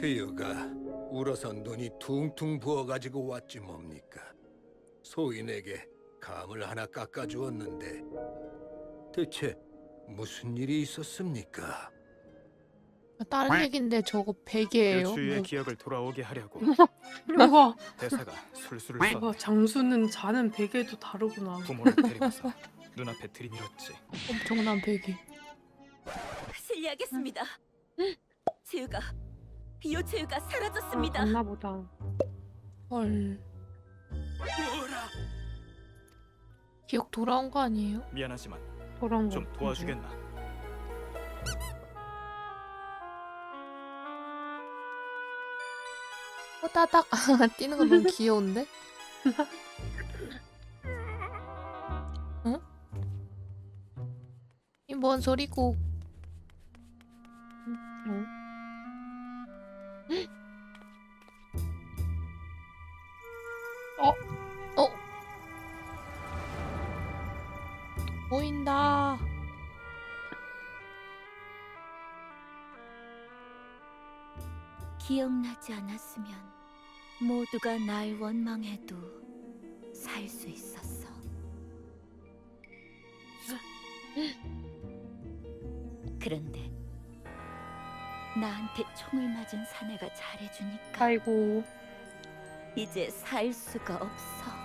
최유가 울어서 눈이 퉁퉁 부어가지고 왔지 뭡니까? 소인에게 감을 하나 깎아주었는데 대체 무슨 일이 있었습니까? 다른 얘긴데 저거 베개예요? 요추의 뭐, 기억을 돌아오게 하려고 우와, 대사가 술술을 우와 써 장수는 자는 베개도 다르구나. 부모를 데리고서 눈앞에 들이밀었지. 엄청난 베개. 실례하겠습니다. 채유가 요채유가 사라졌습니다. 맞나 보다. 헐. 뭐라? 기억 돌아온 거 아니에요? 미안하지만 돌아온 거. 좀 같은데. 도와주겠나? 호다닥 뛰는 거 너무 귀여운데? 응? 이 뭔 소리고? 보인다. 기억나지 않았으면 모두가 날 원망해도 살 수 있었어. 그런데 나한테 총을 맞은 사내가 잘해주니까 아이고. 이제 살 수가 없어.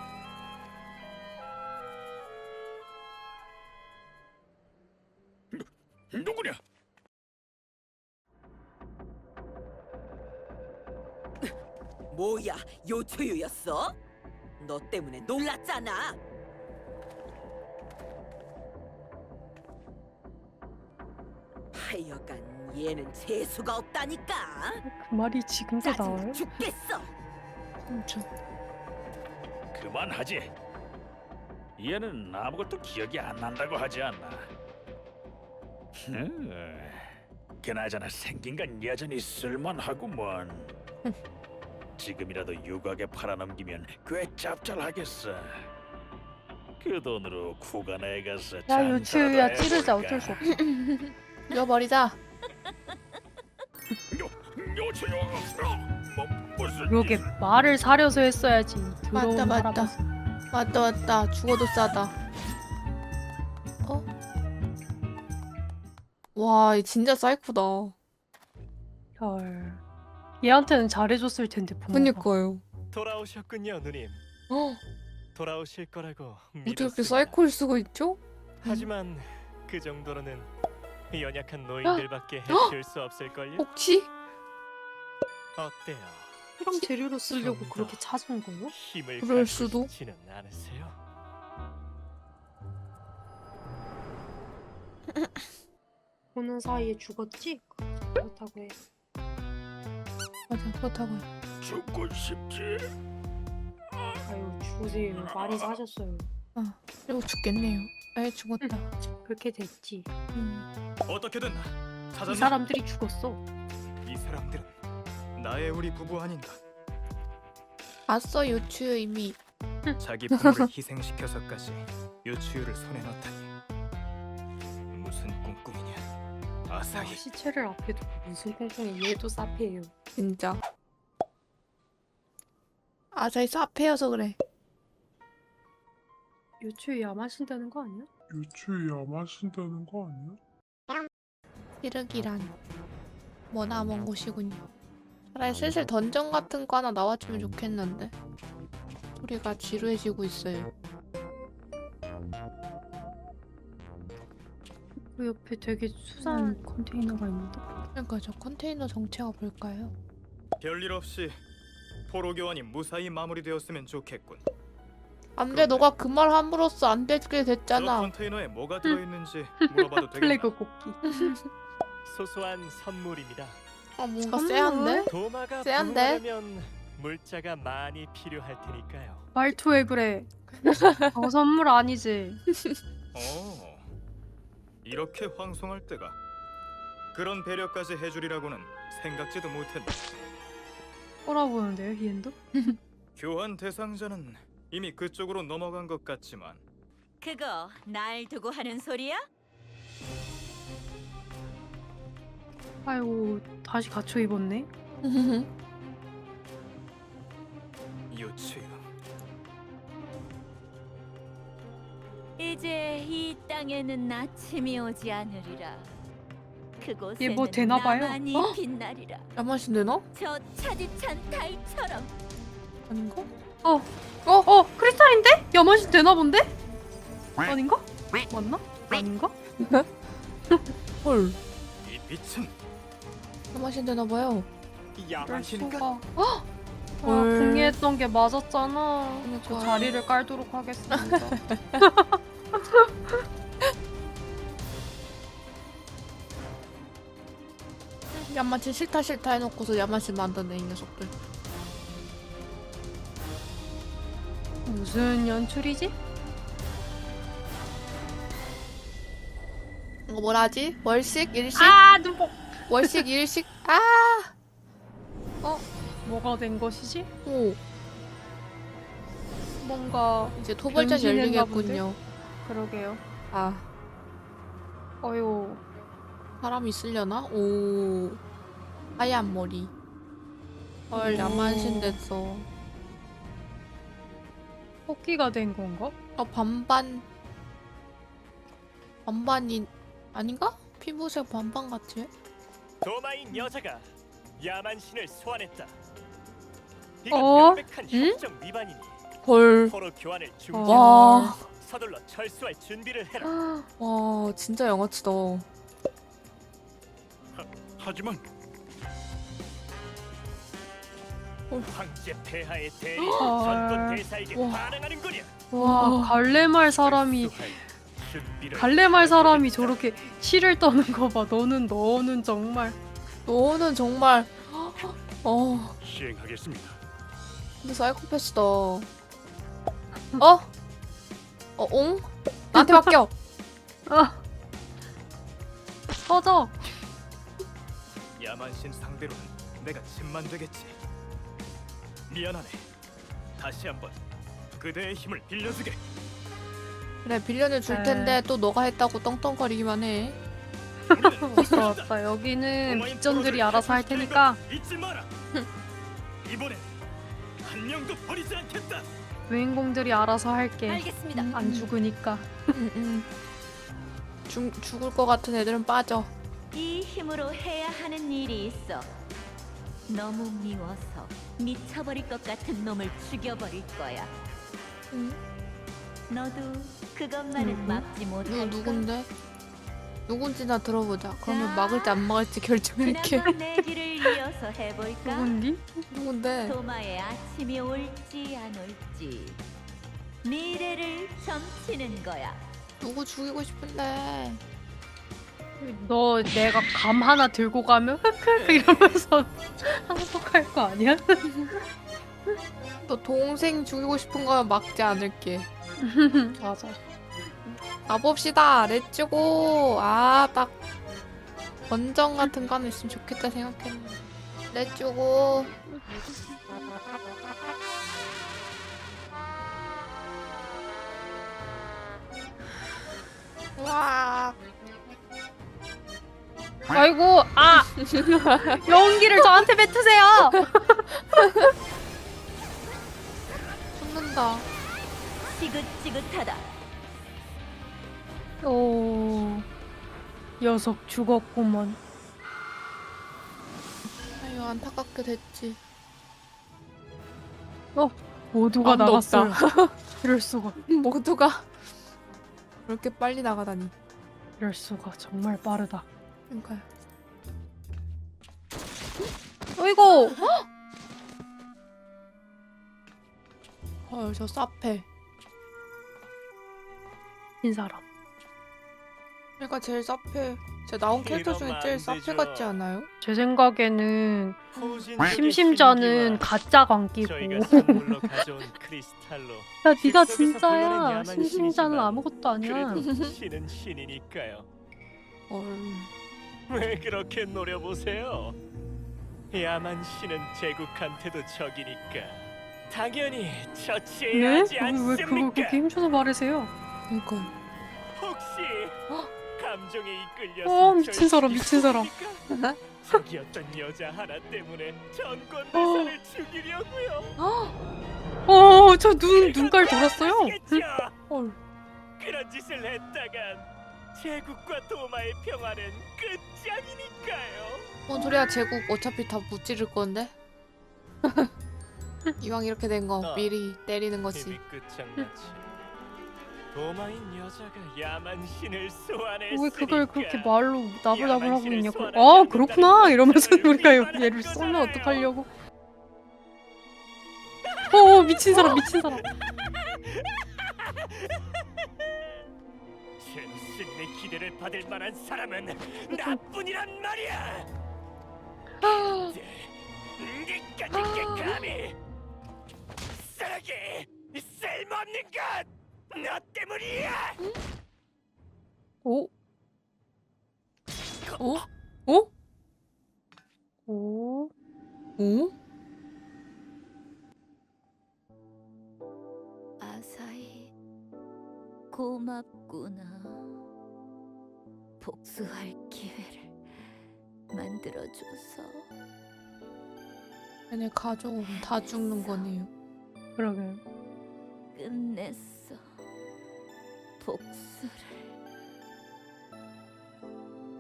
요초유였어? 너 때문에 놀랐잖아. 하여간 얘는 재수가 없다니까. 그 말이 지금도 짜증나 나와요? 죽겠어. 엄청. 그만하지. 얘는 아무것도 기억이 안 난다고 하지 않나. 음, 그나저나 생긴 건 여전히 쓸만하구먼. 지금이라도 유곽에 팔아넘기면 꽤 짭짤하겠어. 그 돈으로 구간에 가서 야 장사라도 찌르자? 어쩔 수 없어. 죽여버리자. 요, 요초요. 뭐 그러게 일? 말을 사려서 했어야지. 더러운 맞다, 맞다. 할아버지. 맞다 맞다. 죽어도 싸다. 어? 와, 이 진짜 사이코다. 헐. 얘한테는 잘해줬을 텐데 부모가. 그니까요. 돌아오셨군요, 누님. 어? 돌아오실 거라고 어떻게 믿었습니다. 사이코일 수가 있죠? 하지만 그 정도로는 연약한 노인들밖에 헉! 해칠 수 없을걸요? 혹시? 어때요? 실험 재료로 쓰려고. 그렇게 찾은 거요? 힘을 그럴 갖고 수도. 싶지는 않으세요? 보는 사이에 죽었지? 그렇다고 해. 맞아, 그렇다고요. 죽고 싶지. 아유 죽으세요. 많이 사셨어요. 그리고 죽겠네요. 에, 죽었다. 그렇게 됐지. 음. 어떻게든 이 찾았나? 사람들이 죽었어. 이 사람들은 나의 우리 부부 아닌가? 봤어, 요추 이미. 자기 부모를 희생시켜서까지 요추유를 손에 넣다니 무슨 꿍꿍이냐? 아사히 시체를 앞에 두고 무슨 콩콩이 얘도 사페예요. 진짜. 아, 저희 사페여서 그래. 요추에 야마신다는 거 아니야? 유추에 야마신다는 거 아니야? 찌르기란 머나 먼 곳이군요. 차라리 슬슬 던전 같은 거 하나 나와주면 좋겠는데. 소리가 지루해지고 있어요. 그 옆에 되게 수상한 컨테이너가 있는데. 그러니까 저 컨테이너 정체가 뭘까요? 별일 없이 포로 교환이 무사히 마무리되었으면 좋겠군. 안돼, 너가 그 말 함으로써 안 되게 저 됐잖아. 컨테이너에 뭐가 들어있는지 물어봐도 되겠나? 플래그 곱기. 소소한 선물입니다. 아, 뭔가 선물? 쎄한데? 도마가 쎄한데? 부흥하려면 물자가 많이 필요할 테니까요. 말투 왜 그래? 어 선물 아니지. 어, 이렇게 황송할 때가 그런 배려까지 해주리라고는 생각지도 못했네. 꼬라보는데요 히엔도? 교환 대상자는 이미 그쪽으로 넘어간 것 같지만 그거 날 두고 하는 소리야? 아이고 다시 갖춰 입었네. 요추 이제 이 땅에는 아침이 오지 않으리라. 그곳에는 얘뭐 되나 봐요. 나만이 어? 빛나리라. 야마신 되나? 저 차디찬 달처럼 아닌가? 어, 어, 크리스탈인데? 야만신 되나 본데? 아닌가? 맞나? 아닌가? 헐. 이 빛은 야마신 되나 봐요. 야만신인가? 수가. 아, 헐. 궁리했던 게 맞았잖아. 저 그러니까. 자리를 깔도록 하겠습니다. 야마신 싫다 싫다 해놓고서 야마신 만드네 이 녀석들. 무슨 연출이지? 이거 뭐라 하지? 월식 일식 아, 눈뽕. 월식 일식 아. 뭐가 된 것이지? 오 뭔가 이제 토벌전 열리겠군요. 그러게요. 아 어유. 사람 있으려나? 오 하얀 머리. 헐 오. 야만신 됐어. 토끼가 된 건가? 어 반반 반반이 아닌가? 피부색 반반 같지? 도마인 여자가 야만신을 소환했다. 어? 이건 명백한 응? 협정 위반이니 헐. 포로 교환을 어. 중지하고 와, 서둘러 철수할 준비를 해라. 와, 진짜 영화치다. 하지만 황제 폐하의 대리 헐. 전권 대사에게 와. 반항하는 거냐? 와, 갈래말 사람이 준비를 갈래말 사람이. 저렇게 실을 떠는 거 봐. 너는 너는 정말 너는 정말, 어, 시행하겠습니다. 근데 사이코패스다. 어? 어, 옹? 나한테 맡겨. 아 터져. 야만신 상대로는 내가 짐만 되겠지. 미안하네. 다시 한번 그대의 힘을 빌려주게. 그래, 빌려는 줄 텐데 또 너가 했다고 떵떵거리기만 해. 우리는 왔다 왔다. 여기는 뭐 빅전들이 알아서 할 테니까 잊지 마라. 이번엔 한 명도 버리지 않겠다. 주인공들이 알아서 할게. 알겠습니다. 안 죽으니까. 응, 응. 죽, 죽을 것 같은 애들은 빠져. 이 힘으로 해야 하는 일이 있어. 너무 미워서 미쳐버릴 것 같은 놈을 죽여버릴 거야. 응? 너도 그것만은 음. 막지 못할 누, 걸. 누군데? 누군지나 들어보자. 그러면 자, 막을지 안 막을지 결정할게. 지난번 내기를 이어서 해볼까? 누군디? 누군데? 도마의 아침이 올지 안 올지 미래를 점치는 거야. 누구 죽이고 싶은데? 너 내가 감 하나 들고 가면 흑흑 이러면서 항복할 거 아니야? 너 동생 죽이고 싶은 거면 막지 않을게. 맞아. 가봅시다. 렛츠고. 아, 딱 원정 같은 거 하나 있으면 좋겠다 생각했는데. 렛츠고. 와. 아이고 아 연기를 저한테 뱉으세요. 죽는다. 지긋지긋하다. 오 녀석 죽었구먼. 아유, 안타깝게 됐지. 모두가 아무도 나갔어요. 이럴 수가. 모두가 그렇게 빨리 나가다니. 이럴 수가 정말 빠르다. 그러니까요. 어이구 헐, 저 사페. 인 사람. 그러니까 제일 사페. 제가 나온 캐릭터 중에 제일 사페. 같지 않아요? 제 생각에는 심심자는 가짜 광기고. 야 네가 진짜야. 심심자는 아무것도 아니야. 신은 신이니까요. 헐. 왜 그렇게 노려보세요? 야만 신은 제국한테도 적이니까 당연히 네? 처치해야 하지 왜 그걸 않습니까? 그렇게 힘줘서 말하세요? 그러니까. 혹시 감정에 이끌려서 어 미친 사람 미친 사람. 저기였던 여자 하나 때문에 전권 대사를 죽이려고요. 어 저 눈 눈깔 돌았어요. 아시겠죠? 헐. 그런 짓을 했다간 제국과 도마의 평화는 끝장이니까요. 뭔 소리야 제국 어차피 다 무찌를 건데 이왕 이렇게 된거 아. 미리 때리는 거지. 도마인 여자가 야만 신을 소환했으니까. 왜 그걸 그렇게 말로 나불나불 하고 있냐고. 소환하지 아 그렇구나 걸 이러면서 우리가 얘를 쏘면. 어떡하려고. 어 미친 사람 미친 사람. 신의 기대를 받을 만한 사람은 나뿐이란 말이야. 니까지 게 감히 쓰레기 쓸모없는 것 너 때문이야. 오? 오? 오? 오. 오? 아사히 고맙구나. 복수할 기회를 만들어줘서 얘네 가족은 다 죽는 거네요 그러게. 끝냈어. 복수를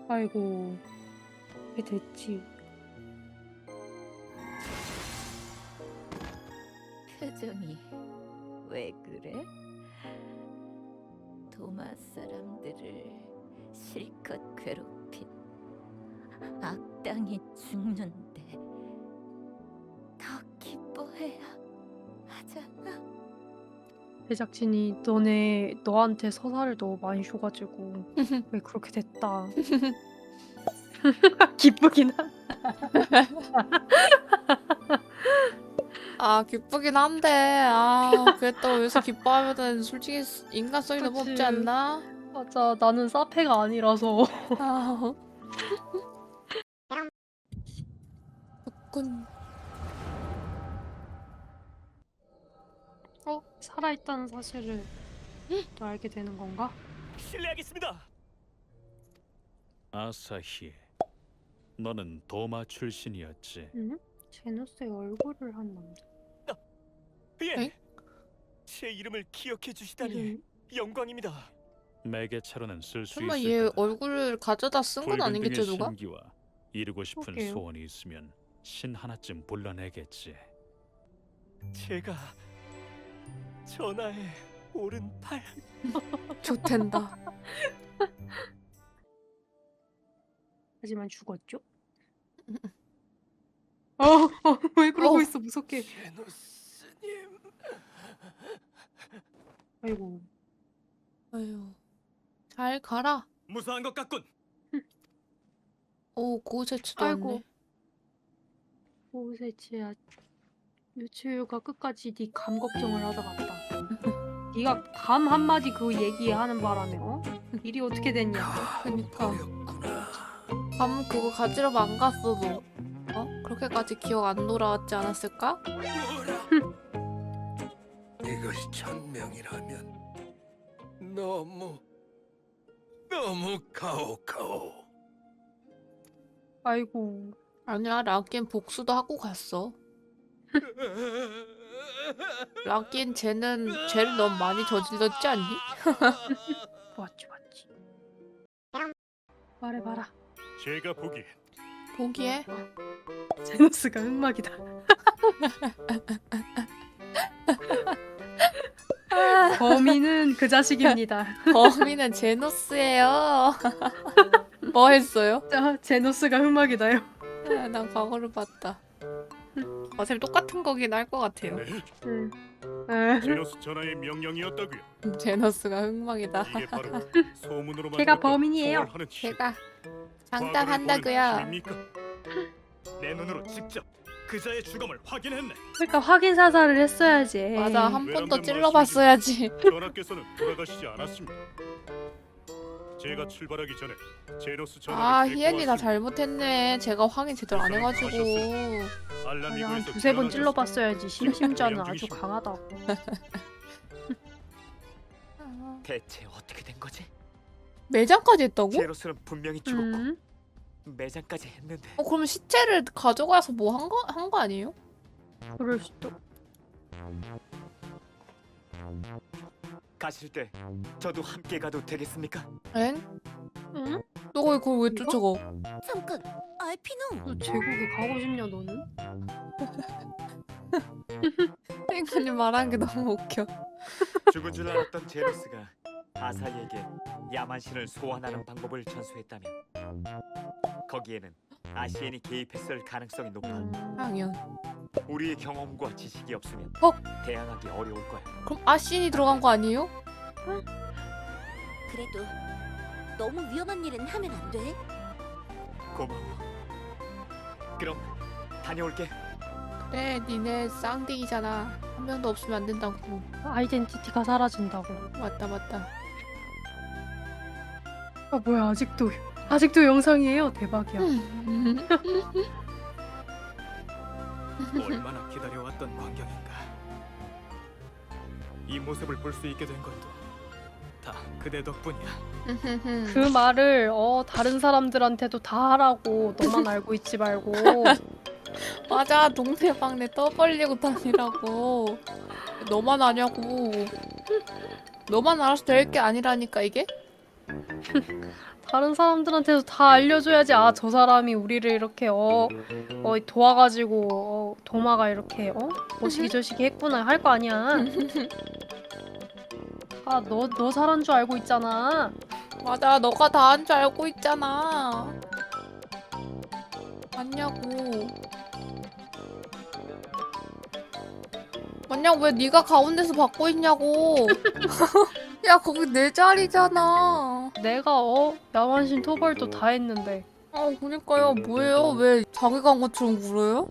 아이고. 왜 됐지? 표정이 왜 그래? 도마 사람들을 실컷 괴롭힌 악당이 죽는데 제작진이 너네 너한테 서사를 너무 많이 줘가지고 왜 그렇게 됐다. 기쁘긴 한. 아 기쁘긴 한데 아 그게 또 여기서 기뻐하면은 솔직히 인간성이 너무 없지. 않나? 맞아 나는 사페가 아니라서. 아. 군 어 살아있다는 사실을 또 알게 되는 건가? 실례하겠습니다. 아사히, 너는 도마 출신이었지. 응? 제노스의 얼굴을 한 남자. 예. 엥? 제 이름을 기억해 주시다니 이름 영광입니다. 매개체로는 쓸수 설마 있을 얘 거다. 얼굴을 가져다 쓴건 아니겠죠 불금등의 누가? 신기와 이루고 싶은 그러게요. 소원이 있으면 신 하나쯤 불러내겠지. 제가 전하의 오른팔 좋텐다 하지만 죽었죠? 어, 어, 왜 그러고 어. 있어 무섭게. 제노스님 아이고. 아유 잘 가라 무사한 것 같군. 오 고세츠도 아이고. 없네 오세치야. 유치유가 끝까지 네 감 걱정을 하다 갔다. 네가 감 한마디 그 얘기하는 바람에 어? 일이 어떻게 됐냐? 그니까. 밤 그거 가지러 안 갔어 도 어? 그렇게까지 기억 안 돌아왔지 않았을까? 이것이 천명이라면 너무 너무 가오가오. 아이고. 아니야 락긴 복수도 하고 갔어 락긴 쟤는 죄를 너무 많이 저질렀지 않니? 맞지 맞지. 말해봐라. 제가 보기엔 보기에 제노스가 흑막이다. 범인은 그 자식입니다. 범인은 제노스예요 뭐 했어요? 자, 제노스가 흑막이다요. 아, 난 과거를 봤다 어차피 똑같은 거긴 할 것 같아요 응. 에, 제노스 전하의 명령이었다고요. 이게 바로 소문으로만 걔가 들었던 범인이에요. 제가 장담한다고요? 내 눈으로 직접 그자의 죽음을 확인했네. 그러니까 확인 사살을 했어야지. 맞아 한 번 더 찔러봤어야지 전하께서는 돌아가시지 않았습니다. 제가 출발하기 전에 제노스 아 데리고 희엔이 나. 잘못했네 제가 확인 제대로 안 해가지고 맞아, 한 두세 번. 찔러봤어야지. 심심자는 아주. 강하다고. 대체 어떻게 된 거지? 매장까지 했다고? 제로스는 분명히 죽었고 음. 매장까지 했는데 어 그러면 시체를 가져가서 뭐 한 거 한 거 아니에요? 그럴 수도. 가실 때 저도 함께 가도 되겠습니까? 엥? 응? 너가 그걸 왜 쫓아가? 잠깐, 알피노. 너 제국에 가고 싶냐 너는? 핑크님 말하는 게 너무 웃겨. 죽은 줄 알았던 제로스가 아사히에게 야만신을 소환하는 방법을 전수했다면 거기에는 아시엔이 개입했을 가능성이 높아 당연. 우리의 경험과 지식이 없으면 어? 대항하기 어려울 거야. 그럼 아신이 들어간 거 아니에요? 그래도 너무 위험한 일은 하면 안 돼. 고마워. 그럼 다녀올게. 그래 니네 쌍둥이잖아. 한 명도 없으면 안 된다고. 아이덴티티가 사라진다고. 맞다 맞다. 아 뭐야 아직도 아직도 영상이에요. 대박이야. 음. 얼마나 기다려왔던 광경인가. 이 모습을 볼 수 있게 된 것도 다 그대 덕분이야. 그 말을 어 다른 사람들한테도 다 하라고 너만 알고 있지 말고 맞아 동네방네 떠벌리고 다니라고. 너만 아냐고. 너만 알아서 될 게 아니라니까 이게? 다른 사람들한테도 다 알려줘야지 아 저 사람이 우리를 이렇게 어, 어 도와가지고 어, 도마가 이렇게 어 뭐시기 저시기 했구나 할 거 아니야 아너너 살한 줄 알고 있잖아 맞아 너가 다 한 줄 알고 있잖아. 맞냐고. 맞냐고 왜 네가 가운데서 받고 있냐고. 야 거기 내 자리잖아. 내가 어 야만신 토벌도 다 했는데 아 그니까요 뭐예요 왜 자기가 한 것처럼 굴어요?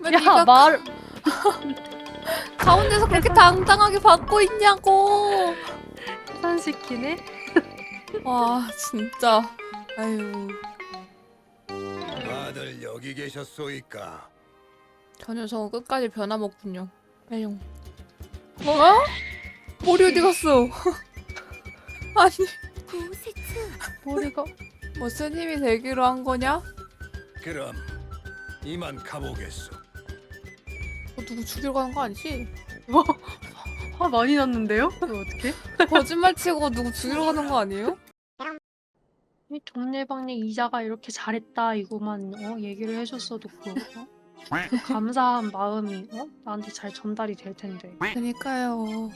왜 야 네가 말 가운데서 그렇게 당당하게 받고 있냐고. 계산시키네 와 진짜 아유 다들 여기 계셨소이까? 저 녀석은 끝까지 변함없군요. 에용. 어? 머리 어디 갔어? 아니. 머리가 뭐 스님이 되기로 한 거냐? 그럼 이만 가보겠소. 어, 누구 죽이러 가는 거 아니지? 화 많이 났는데요? 이거 어떻게? 거짓말 치고 누구 죽이러 가는 거 아니에요? 이 동네방네 이자가 이렇게 잘했다 이거만 어 얘기를 해줬어도 그, 어? 그 감사한 마음이 어 나한테 잘 전달이 될 텐데 그니까요.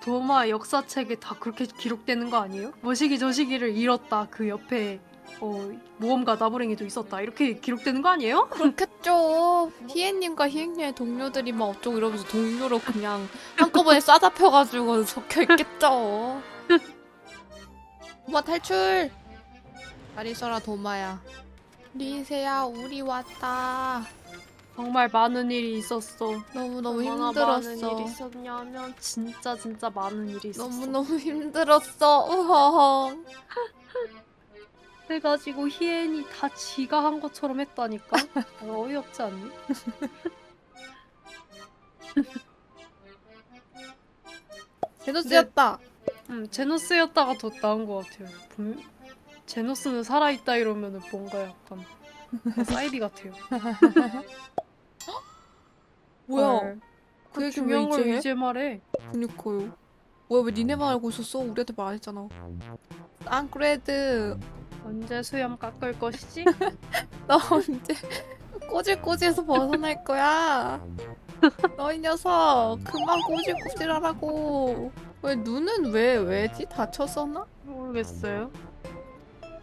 도마 역사책에 다 그렇게 기록되는 거 아니에요? 뭐시기 저시기를 잃었다 그 옆에 어 모험가 나부랭이도 있었다 이렇게 기록되는 거 아니에요? 그렇겠죠. 희애님과 희애님의 동료들이 막 어쩌고 이러면서 동료로 그냥 한꺼번에 싸잡혀가지고 적혀 있겠죠. 도마 탈출! 잘 있어라 도마야. 리세야 우리 왔다. 정말 많은 일이 있었어. 너무너무 얼마나 많은 일이 힘들었어. 있었냐면 진짜 진짜 많은 일이 있었어. 너무너무 힘들었어. 우허. 그래가지고 희엔이 다 지가 한 것처럼 했다니까. 어, 어이없지 않니? 제노스였다. 음, 제노스였다가 더 나은 것 같아요. 분- 제노스는 살아있다 이러면은 뭔가 약간 사이비 같아요. 뭐야? 헐. 그 얘기 왜 중요한 걸 이제 해? 이제 말해. 그니까요. 뭐야 왜 니네만 알고 있었어? 우리한테 말했잖아. 안 그래도 언제 수염 깎을 것이지? 나 언제 꼬질꼬질해서 벗어날 거야? 너희 녀석 그만 꼬질꼬질하라고. 왜 눈은 왜 왜지 다쳤었나? 모르겠어요.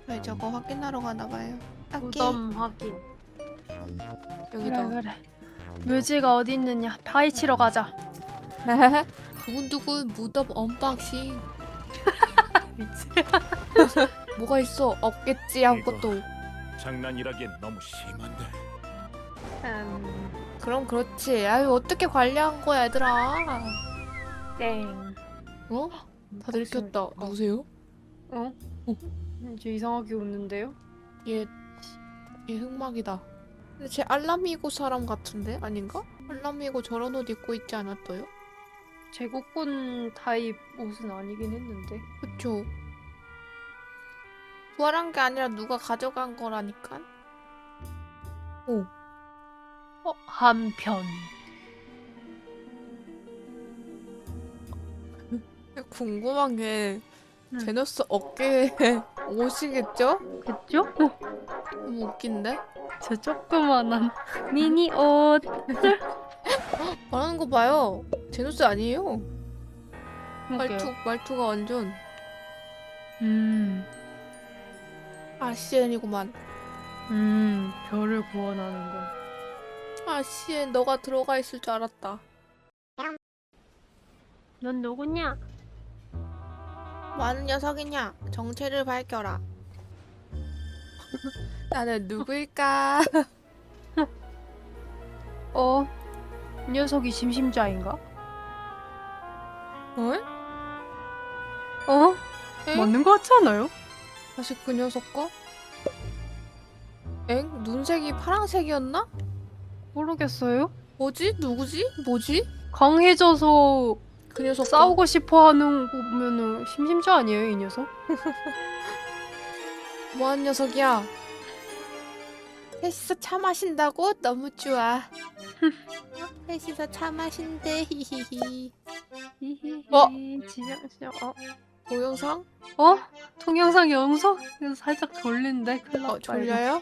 왜 저거 확인하러 가나 봐요. 딱히 무덤 확인. 여기다. 그래 그래. 묘지가 어디 있느냐? 파헤치러 가자. 두근두근 무덤 언박싱. 미치. 뭐가 있어? 없겠지 아무것도. 장난이라기엔 너무 심한데. 음, 그럼 그렇지. 아유 어떻게 관리한 거야 얘들아? 땡. 어? 다들 켰다. 누구세요? 어? 이제 이상하게 웃는데요? 얘, 얘 흑막이다. 근데 쟤 알라미고 사람 같은데? 아닌가? 알라미고 저런 옷 입고 있지 않았어요? 제국군 타입 옷은 아니긴 했는데. 그쵸? 부활한 게 아니라 누가 가져간 거라니까. 어, 한편. 궁금한 게 응. 제너스 어깨에 옷이겠죠? 그죠? 너무 웃긴데? 저 조그만한 미니 옷. 말하는 거 봐요. 제너스 아니에요. 말투 그러게요. 말투가 완전 음, 아시엔이구만. 음, 별을 구원하는 거. 아시엔 너가 들어가 있을 줄 알았다. 넌 누구냐? 많은 녀석이냐? 정체를 밝혀라. 나는 누구일까? 어, 이 녀석이 심심자인가? 어? 어? 엥? 맞는 거 같지 않아요? 다시 그 녀석과? 엥? 눈색이 파랑색이었나? 모르겠어요. 뭐지? 누구지? 뭐지? 강해져서 그 녀석 싸우고 싶어 하는 거 보면은 심심자 아니에요, 이 녀석? 뭐한 녀석이야? 셋이서 차 마신다고? 너무 좋아. 셋이서 차 마신대 히히히. 어? 진짜, 진짜, 어? 동영상? 어? 동영상 영상? 이거 살짝 졸린데? 큰일 났다, 어. 졸려요?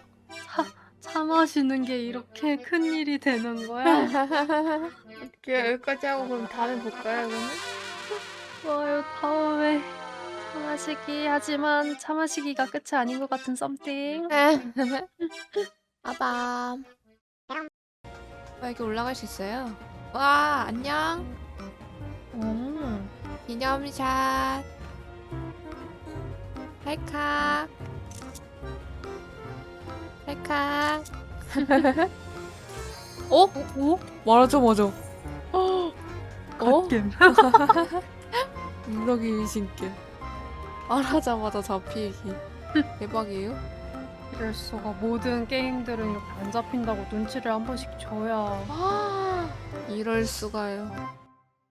차 마시는 게 이렇게 큰 일이 되는 거야? 오케이 여기까지 하고 그럼 다음에 볼까요 그러면? 좋아요, 다음에 차 마시기 하지만 차 마시기가 끝이 아닌 것 같은 썸띵. 아밤. 와 여기 올라갈 수 있어요? 와 안녕. 음. 기념샷. 찰칵. 찰칵. 어? 오? 말하자마자. 어? 갓겜. 인덕이 신께. 말하자마자 잡히기. 대박이에요? 이럴 수가 모든 게임들은 이렇게 안 잡힌다고 눈치를 한 번씩 줘야 아, 이럴 수가요.